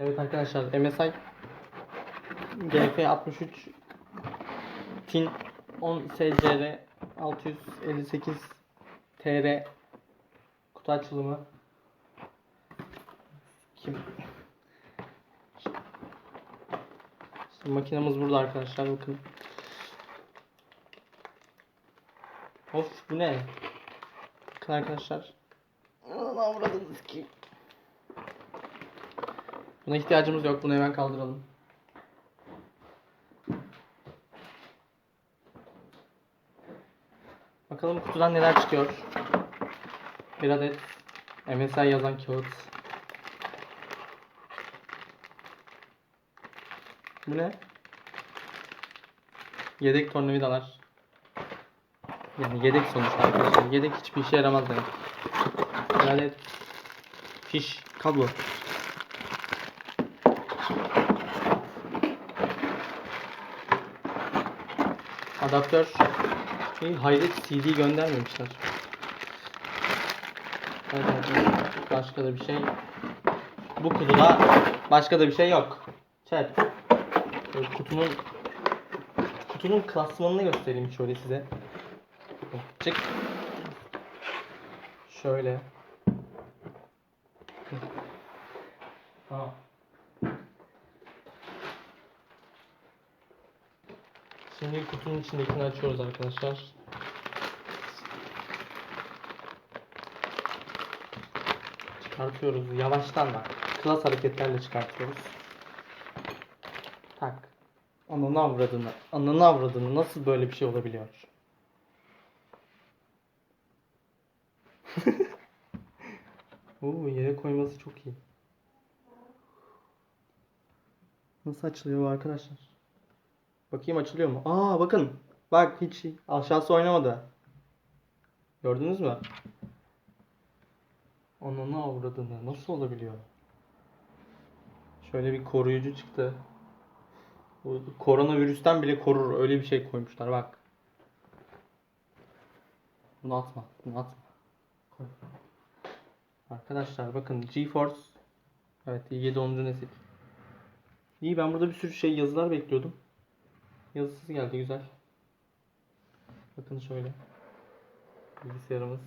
Evet arkadaşlar MSI GF63 TIN 10 SCR 658 TR kutu açılımı kim işte makinamız burada arkadaşlar bakın Of bu ne? Bakın arkadaşlar. Avradınız ki? Buna ihtiyacımız yok. Bunu hemen kaldıralım. Bakalım kutudan neler çıkıyor. Bir adet MSI yazan kağıt. Bu ne? Yedek tornavidalar. Yani yedek sonuçta arkadaşlar. Yedek hiçbir işe yaramaz demek. Bir adet fiş, kablo. Adaptör. İyi, hayret CD göndermemişler. Başka da bir şey. Bu kutuda başka da bir şey yok. Chat. Böyle kutunun kutunun klasmanını göstereyim şöyle size. Çık. Şöyle. Tamam. Şimdi kutunun içindekini açıyoruz arkadaşlar. Çıkartıyoruz yavaştan da. Klas hareketlerle çıkartıyoruz. Tak. Ananı avradını. Ananı avradını. Nasıl böyle bir şey olabiliyor? Oo yere koyması çok iyi. Nasıl açılıyor arkadaşlar? Bakayım açılıyor mu? Aa bakın. Bak hiç aşağısı oynamadı. Gördünüz mü? Ananı avradını. Nasıl olabiliyor? Şöyle bir koruyucu çıktı. Bu koronavirüsten bile korur. Öyle bir şey koymuşlar bak. Bunu atma. Bunu atma. Koy. Arkadaşlar bakın GeForce Evet i7 10. nesil. İyi ben burada bir sürü şey yazılar bekliyordum. Yazısız geldi güzel. Bakın şöyle. Bilgisayarımız.